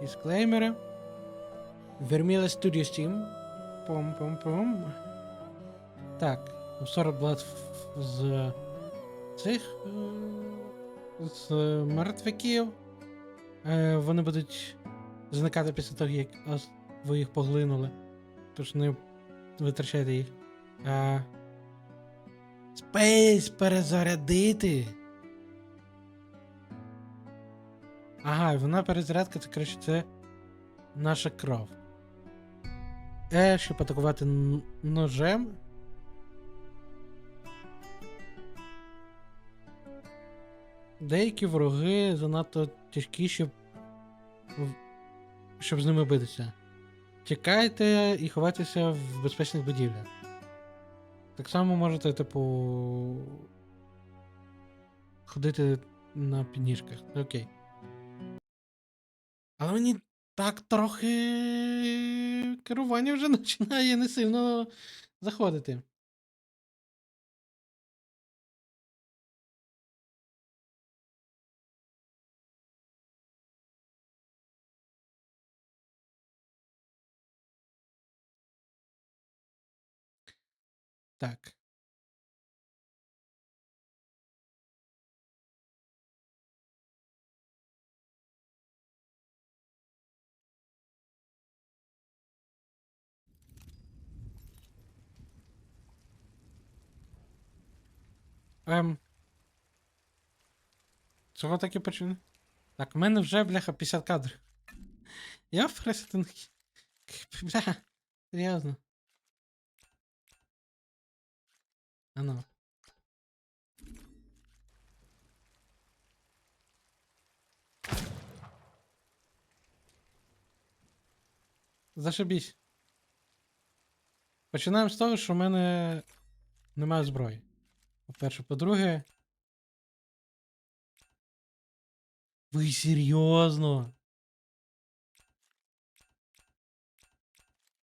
Дисклеймери. Vermila Studio Steam. Пом-пом-пом. Так, 40 блат з цих е, з мертвяків. Е, Вони будуть зникати після того, як ви їх поглинули. Тож не витрачайте їх. Спейс перезарядити. Ага, вона перезарядка, це коротше, це наша кров. Е, щоб атакувати ножем. Деякі вороги занадто тяжкі, щоб. щоб з ними битися. Тікайте і ховайтеся в безпечних будівлях. Так само можете, типу. Ходити на підніжках. Окей. Але мені так трохи керування вже починає не сильно заходити. Так. Ем. Чого так і? Так, в мене вже, бляха, 50 кадрів. Я в хрестинг. Бля, серйозно. А ну. Зашибісь. Починаємо з того, що в мене немає зброї. По-перше, по-друге. Ви серйозно?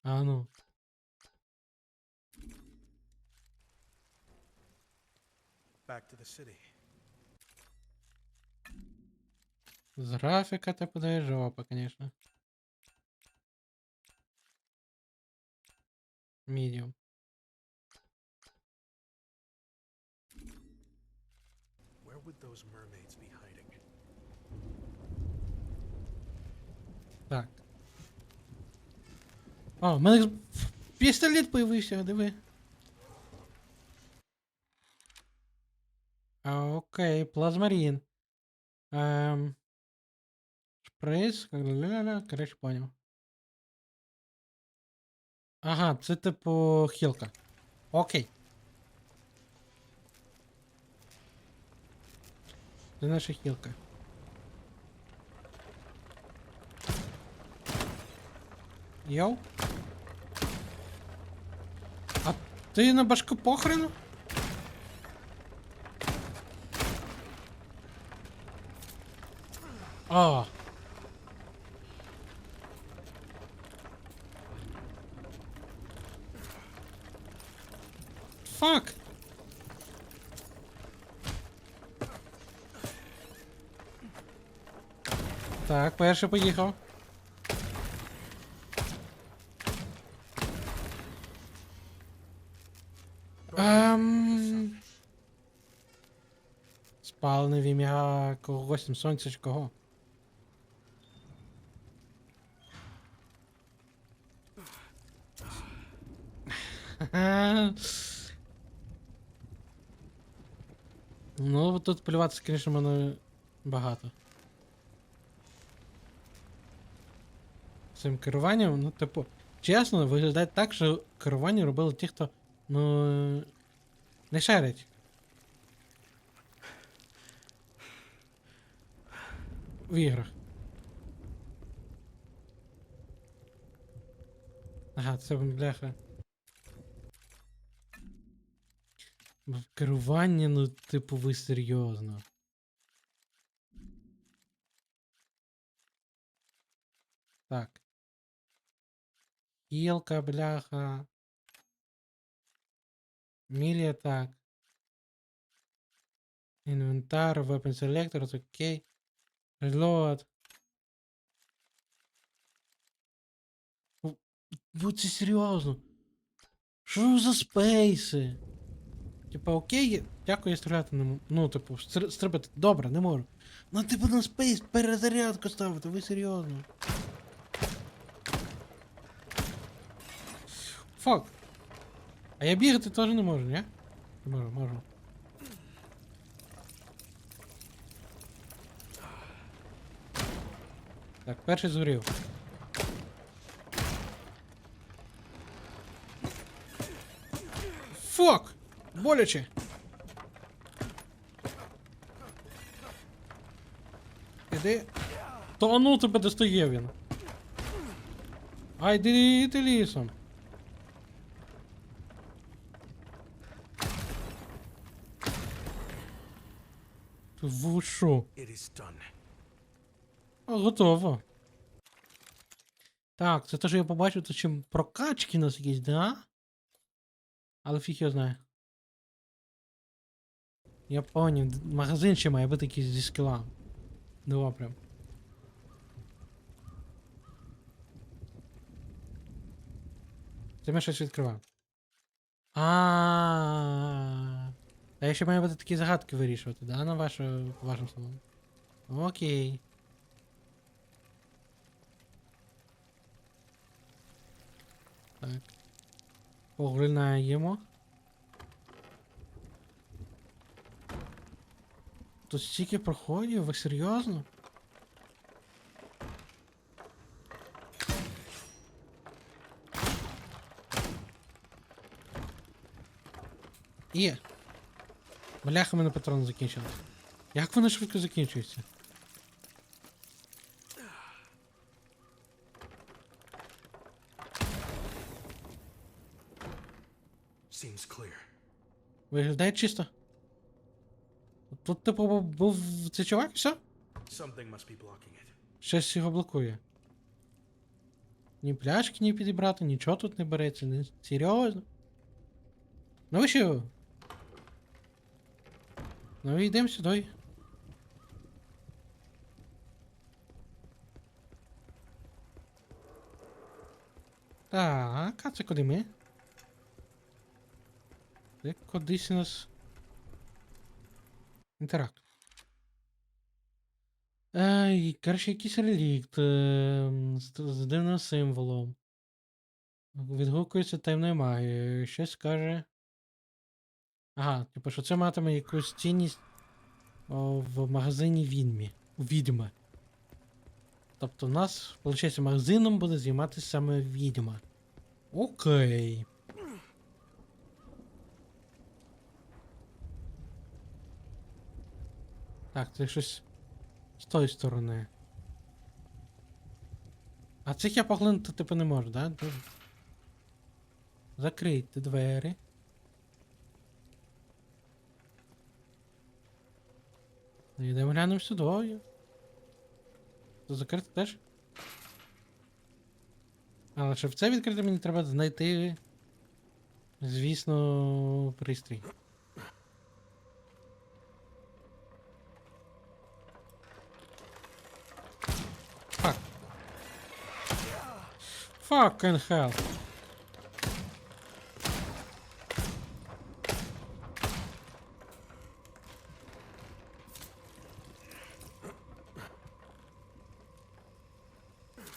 А ну. Back to the city. З графіка та подає жопа, конечно. Medium. Those mermaids be hiding? Так. О, в мене пістолет появився, диви. А, окей, плазмарин. Ем. Шприц, короче, понял. Ага, це типу хілка. Окей. Це наша хілка. Йоу. А ти на башку похрену? А. Фак. Так, перший поїхав. Ем... Спалений в ім'я когось там сонця чи кого. Ну, тут полюватися, звісно, мене багато. Цим керуванням, ну, типу, чесно, виглядає так, що керування робили ті, хто, ну. Не шарить. В іграх. Ага, це бляха. В керуванні, ну, типу, ви серйозно. Так. Хілка, бляха. Мілія так. Інвентар, Weapon Selector, окей. Reload. Будьте серйозно. Що за спейси? Типа, окей, дякую, я стріляти не можу. Ну, типу, стр- стрибати. Добре, не можу. Ну, типу, на спейс перезарядку ставити, ви серйозно. Фак. А я бігати теж не можу? Не можу, можу. Так, перший згорів. Фак! Боляче! Іди. Та ну тебе достає він. Ай, йди ти лісом. Done. А, готово. Так, це те, що я побачив, то чим прокачки у нас якісь, да? Але фіг його знає. Я поняв, магазин ще має бути якийсь зі скілами. Добре. Це ми щось відкриваємо. А. А я ще маю бути такі загадки вирішувати, да? На вашу, по вашим словам. Окей. Так. Поглинаємо. Тут стільки проходів, ви серйозно? Є. Бляха, мене патрони закінчились. Як вони швидко закінчуються? Виглядає чисто. Тут, типу, був- цей чувак, і все? Щось його блокує. Ні пляшки не підібрати, нічого тут не береться, не серйозно. Ну ви що? Ну ви йдемо сюди. Так, а це куди ми? Це кудись у нас. Інтеракт. Ай, коротше, якийсь релікт е, з дивним символом. Відгукується таємною магією. Щось каже. Ага, типу, що це матиме якусь цінність о, в магазині відьмі. Відьми. Тобто, у нас, виходить, магазином буде займатися саме відьма. Окей. Так, це щось з тої сторони. А цих я поглинути типу не можу, да? Закрийте двері. Ну, Йдемо глянемо сюди. Це закрити теж? Але щоб це відкрити, мені треба знайти. Звісно, пристрій. Fuck. Fucking hell.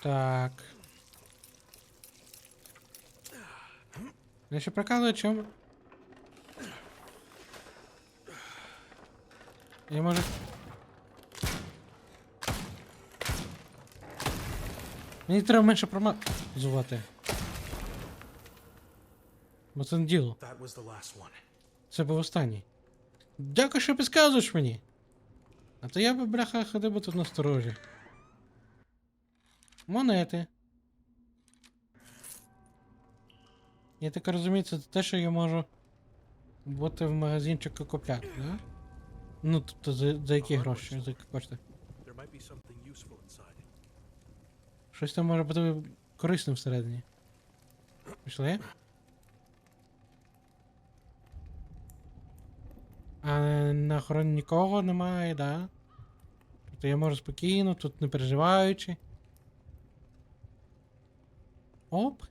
Так. Я ще прокалую, чому? Я може. Мені треба менше промазувати. Бо це не діло. Це був останній. Дякую, що підказуєш мені. А то я би, бляха, ходив би тут насторожі. Монети. Я так розумію, це те, що я можу бути в магазинчику купляти, да? Ну, тобто за, за які гроші, за які кошти. Щось там може бути корисним всередині. Пішли? А на охороні нікого немає, да? Тобто я можу спокійно, тут не переживаючи. Оп.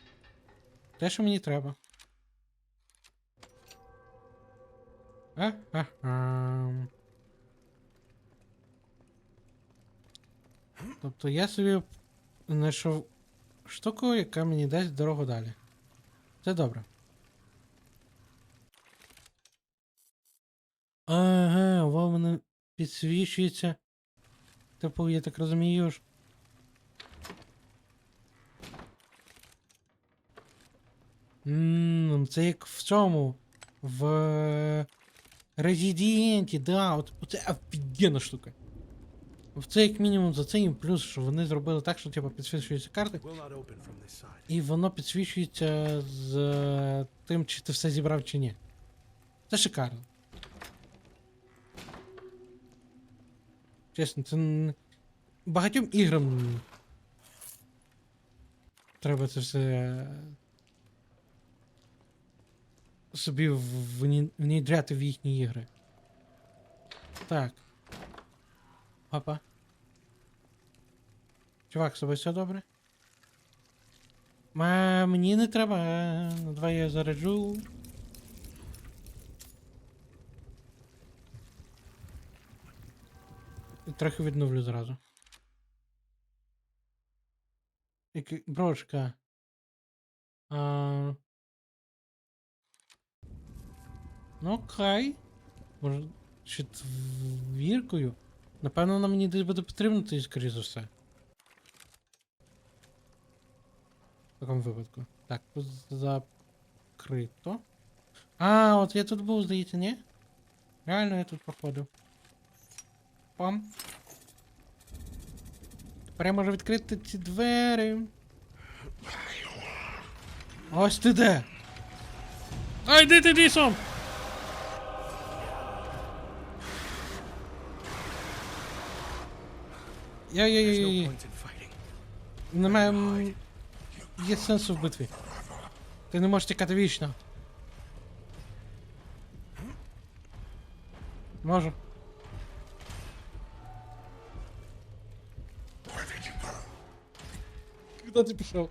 Те, що мені треба. А-а-а. Тобто я собі знайшов штуку, яка мені дасть дорогу далі. Це добре. Ага, во мене підсвічується. Типу, я так розумію Ммм, це як в цьому. В Резидієнті, да, от це офігенна штука. Це як мінімум за це їм плюс, що вони зробили так, що типу підсвічуються карти, і воно підсвічується з е, тим, чи ти все зібрав чи ні. Це шикарно. Чесно, це багатьом іграм треба це все собі внідряти в їхні ігри. Так. Опа. Чувак, з тобою все добре? Ма, мені не треба. Давай я заряджу. Трохи відновлю зразу. Брошка. А... Ну окей. Може, четвіркою? Напевно, вона мені десь буде потрібна, тоді, скоріше за все. В такому випадку. Так, закрито. А, от я тут був, здається, ні? Реально я тут проходив. Пам. Тепер я можу відкрити ці двері. Ось ти де. Ай, йди ти лісом! There's no Я-я-я-я. point in fighting. Немає. м, Є сенсу в битві. Ти не можеш тікати вічно. Можу. Куди ти пішов?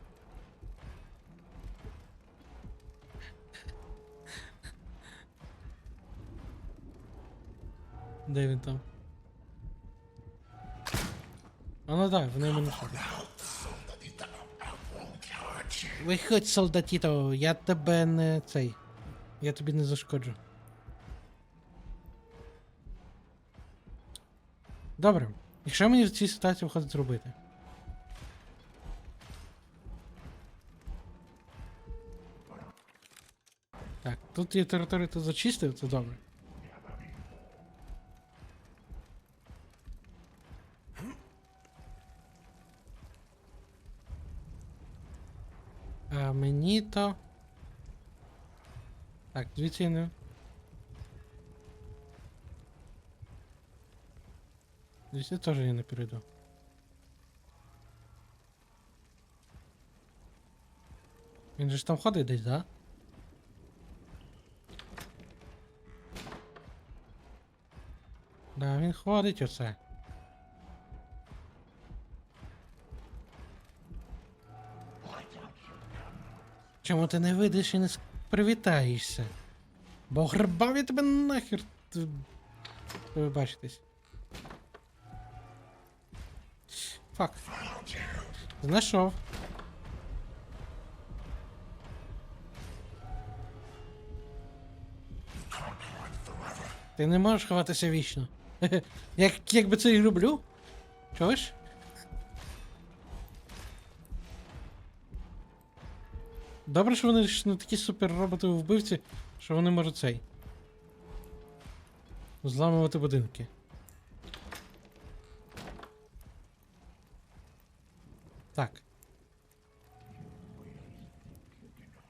Де він там? А ну дай, вони мене шукають. Виходь, солдатіто, я тебе не цей. Я тобі не зашкоджу. Добре. Якщо мені в цій ситуації виходить зробити? Так, тут я територію ти зачистив, це добре. А мені то. Так, я не. Звідси теж я не перейду. Він же ж там ходить десь, да? Да, він ходить оце. Чому ти не вийдеш і не привітаєшся? Бо грибав я тебе нахер. Ви. Фак. Знайшов. Ти не можеш ховатися вічно. Як, як би це і люблю. Чуєш? Добре, що вони ж не такі супер роботи вбивці, що вони можуть цей. Зламувати будинки. Так.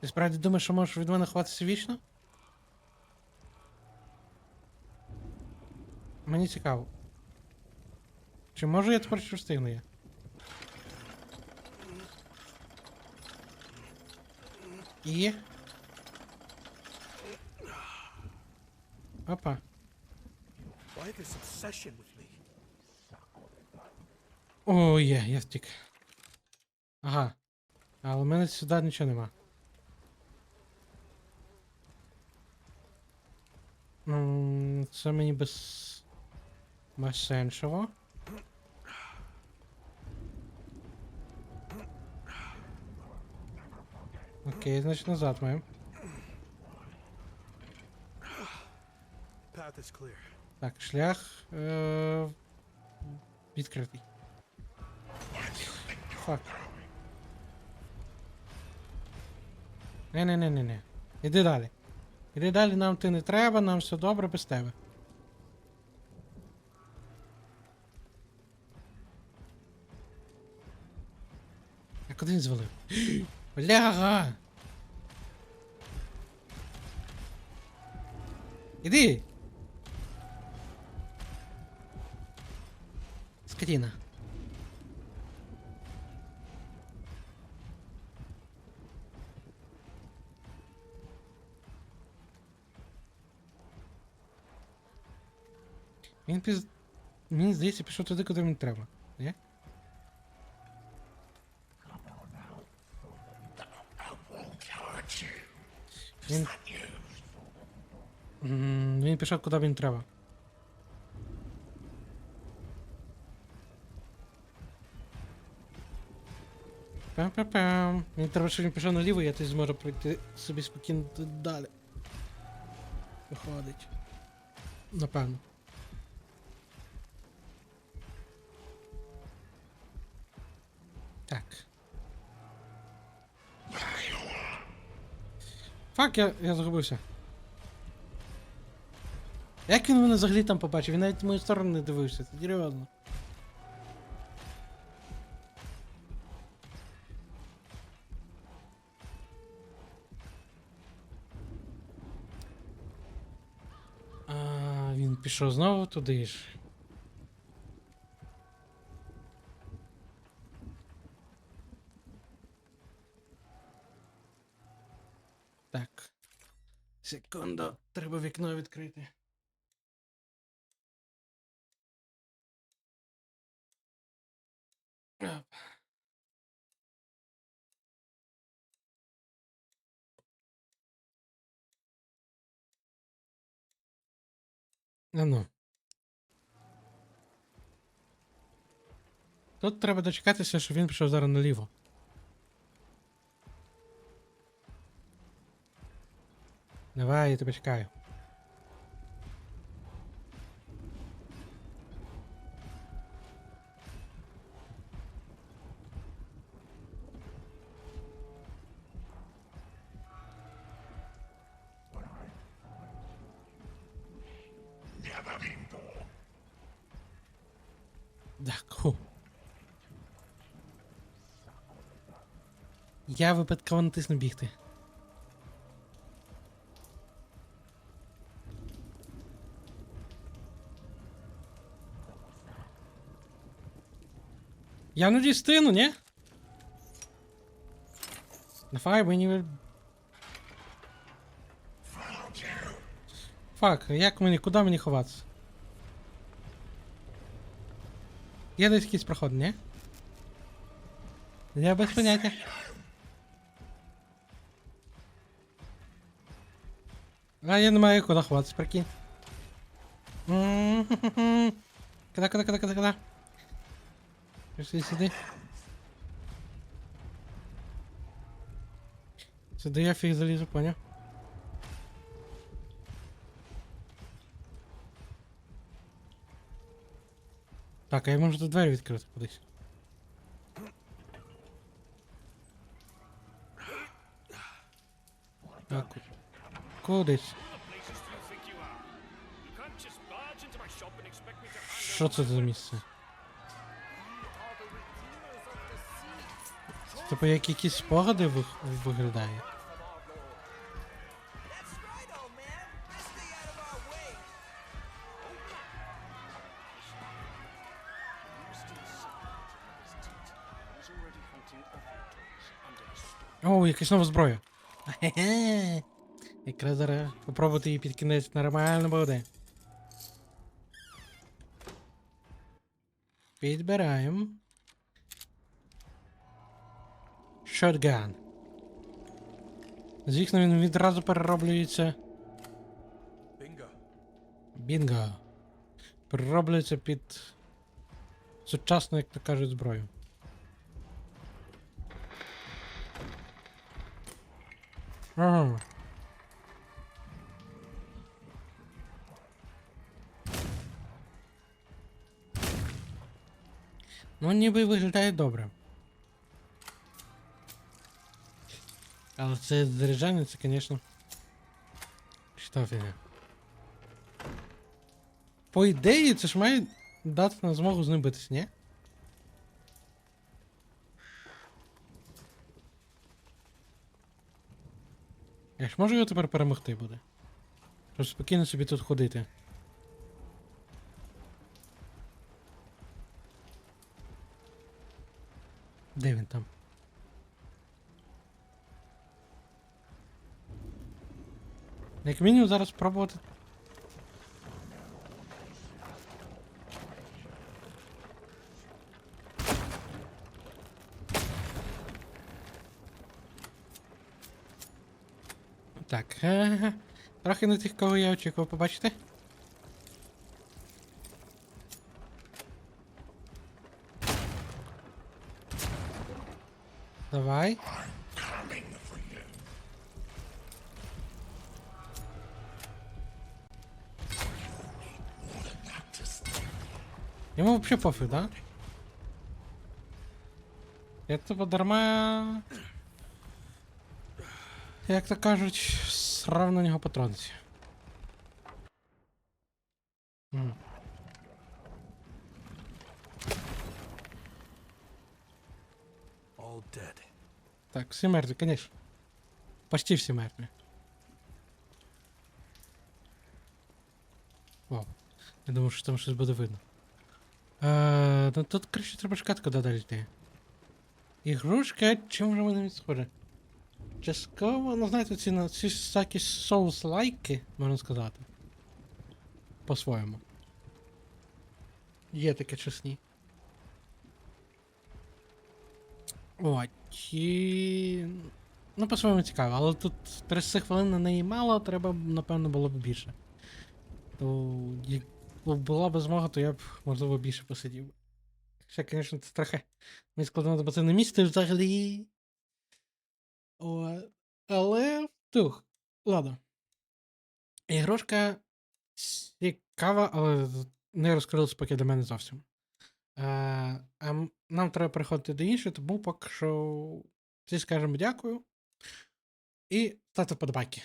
Ти справді думаєш, що можеш від мене ховатися вічно? Мені цікаво. Чи можу я тепер що встигну я? И Опа. О, є, я стик. Ага. А у мене сюда ничего нема. Це мені без... Масеншово. Окей, значить назад clear. Так, шлях. Е- відкритий. Фак. Не-не-не-не-не. Іди далі. Іди далі, нам ти не треба, нам все добре без тебе. А куди він звалив? Бляга! Іди! Скотина. Він піз... Мені здається, пішов туди, куди мені треба. Ні? Він... М, Він пішов куди мені треба. Пам-пам-пам. Мені треба, щоб він пішов наліво, я тоді зможу пройти собі спокійно тут далі. Виходить. Напевно. Так. Фак, я, я загубився. Як він мене взагалі там побачив? Він навіть в мою сторону не дивився, це серйозно. А, він пішов знову туди ж. Так. Секунду, треба вікно відкрити. Оп. А ну. Тут треба дочекатися, щоб він пішов зараз наліво. Давай, я тебе чекаю. Я випадково натисну бігти. Я надіюсь стину, ні? Давай, мені... Фак, як мені, куди мені ховатися? Є десь якийсь проход, ні? Я без поняття. А я не маю куди ховатися, прикинь. М-м-м-м. Куди, куди, куди, куди, куди? Пішли сюди. Сюди я фіг залізу, поняв? Так, а я можу тут двері відкрити кудись. Так. To hand Що це за місце? Типу як якісь спогади виглядає. О, якась нова зброя. Хе-хе. Якраз зараз попробувати її під кінець нормально буде. Підбираємо. Shotgun. Звісно, він відразу перероблюється. Bingo. Бінго. Перероблюється під сучасну, як то кажуть, зброю. Ага. Ну, ніби виглядає добре. Але це заряджання, це, звісно. Що фігня. По ідеї, це ж має дати нам змогу з ним битися, ні? Я ж можу його тепер перемогти буде. Щоб спокійно собі тут ходити. Де він там? Як мінімум зараз пробувати. Так. Трохи не тих, кого я очікував побачити. Давай. Йому взагалі пофіг, да? Я тупо дарма. Як то кажуть, срав на нього. All dead. Так, всі мертві, конечно. Почти всі мертві. О, я думав, що там щось буде видно. Е, ну тут, коротше, треба далі йти. Ігрушка, чим же вони схожі? Частково, ну знаєте, ці, на- ці всякі соус-лайки, можна сказати. По-своєму. Є таке чесні. От. І... Ну, по-своєму цікаво, але тут 30 хвилин на неї мало, треба, напевно, було б більше. То була б змога, то я б, можливо, більше посидів. Ще, звісно, це трохи не складно, бо це не місце взагалі. О, але тух. Ладно. Ігрушка цікава, але не розкрилась поки до мене зовсім. Е, а нам треба переходити до іншого, тому поки що всі скажемо дякую. І ставте вподобайки.